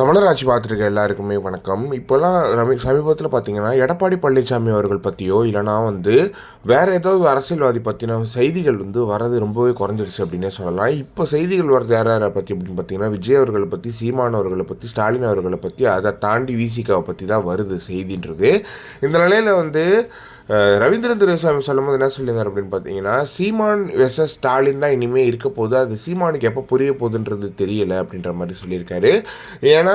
தமிழராட்சி பார்த்துருக்க எல்லாருக்குமே வணக்கம். இப்போல்லாம் ரமி சமீபத்தில் பார்த்தீங்கன்னா எடப்பாடி பழனிசாமி அவர்கள் பற்றியோ இல்லைனா வந்து வேறு ஏதாவது அரசியல்வாதி பற்றின செய்திகள் வந்து வரது ரொம்பவே குறைஞ்சிருச்சு அப்படின்னே சொல்லலாம். இப்போ செய்திகள் வரது யார் யாரை பற்றி அப்படின்னு பார்த்தீங்கன்னா விஜய் அவர்களை பற்றி சீமான் அவர்களை பற்றி ஸ்டாலின் அவர்களை பற்றி அதை தாண்டி விசிகாவை பற்றி தான் வருது செய்தின்றது. இந்த நிலையில் வந்து ரவீந்திரன் துரைசாமி சொல்லும்போது என்ன சொல்லியிருந்தார் அப்படின்னு பார்த்தீங்கன்னா சீமான் வெர்சஸ் ஸ்டாலின் தான் இனிமேல் இருக்க போது அது சீமானுக்கு எப்போ புரிய போகுதுன்றது தெரியல அப்படின்ற மாதிரி சொல்லியிருக்காரு. ஏன்னா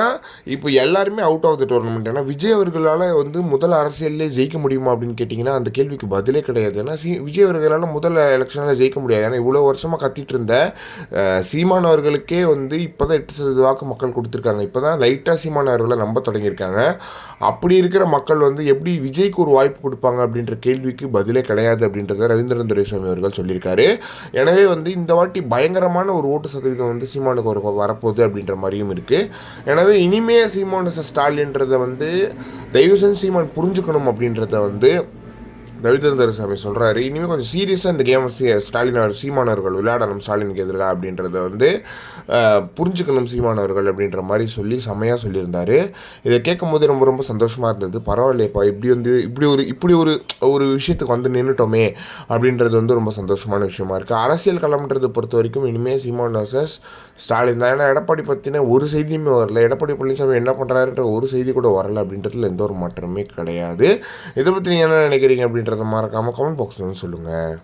இப்போ எல்லாருமே அவுட் ஆஃப் த டோர்னமெண்ட் ஏன்னா விஜய் அவர்களால் வந்து முதல் அரசியல்லே ஜெயிக்க முடியுமா அப்படின்னு கேட்டிங்கன்னா அந்த கேள்விக்கு பதிலே கிடையாது. ஏன்னா சி விஜய் அவர்களால் முதல் எலெக்ஷனில் ஜெயிக்க முடியாது. ஏன்னா இவ்வளோ வருஷமாக கத்திட்டு இருந்த சீமான் அவர்களுக்கே வந்து இப்போ தான் எட்டு சதவீத வாக்கு மக்கள் கொடுத்துருக்காங்க. இப்போ தான் லைட்டாக சீமான் அவர்களை நம்ப தொடங்கியிருக்காங்க. அப்படி இருக்கிற மக்கள் வந்து எப்படி விஜய்க்கு ஒரு வாய்ப்பு கொடுப்பாங்க அப்படின்னு அப்படின்ற கேள்விக்கு பதிலே கிடையாது அப்படின்றத ரவீந்திரன் துரைசாமி அவர்கள் சொல்லியிருக்காரு. எனவே வந்து இந்த வாட்டி பயங்கரமான ஒரு ஓட்டு சதவீதம் வந்து சீமானுக்கு ஒரு வரப்போகுது அப்படின்ற மாதிரியும் இருக்குது எனவே இனிமே சீமான் ஸ்டாலின்றதை வந்து தயவு செஞ்சு சீமான் புரிஞ்சுக்கணும் அப்படின்றத வந்து ரவிதரன் துரைசாமி சொல்கிறாரு இனிமேல் கொஞ்சம் சீரியஸாக இந்த கேம் ஸ்டாலின் அவர் சீமானவர்கள் விளையாடணும் ஸ்டாலினுக்கு எதிராக அப்படின்றத வந்து புரிஞ்சுக்கணும் சீமானவர்கள் அப்படின்ற மாதிரி சொல்லி செம்மையாக சொல்லியிருந்தார். இதை கேட்கும் போது ரொம்ப ரொம்ப சந்தோஷமாக இருந்தது. பரவாயில்லையப்பா இப்படி வந்து இப்படி ஒரு இப்படி ஒரு ஒரு விஷயத்துக்கு வந்து நின்றுட்டோமே அப்படின்றது வந்து ரொம்ப சந்தோஷமான விஷயமா இருக்குது அரசியல் களம்ன்றதை பொறுத்த வரைக்கும் இனிமேல் சீமான் வர்சஸ் ஸ்டாலின் தான். ஏன்னா எடப்பாடி பற்றின ஒரு செய்தியுமே வரல. எடப்பாடி பழனிசாமி என்ன பண்ணுறாருன்ற ஒரு செய்தி கூட வரல அப்படின்றதுல எந்த ஒரு மாற்றமே கிடையாது. இதை பற்றி நீங்கள் என்ன நினைக்கிறீங்க அப்படின்றத மறக்காமல் கமெண்ட் பாக்ஸில் வந்து சொல்லுங்கள்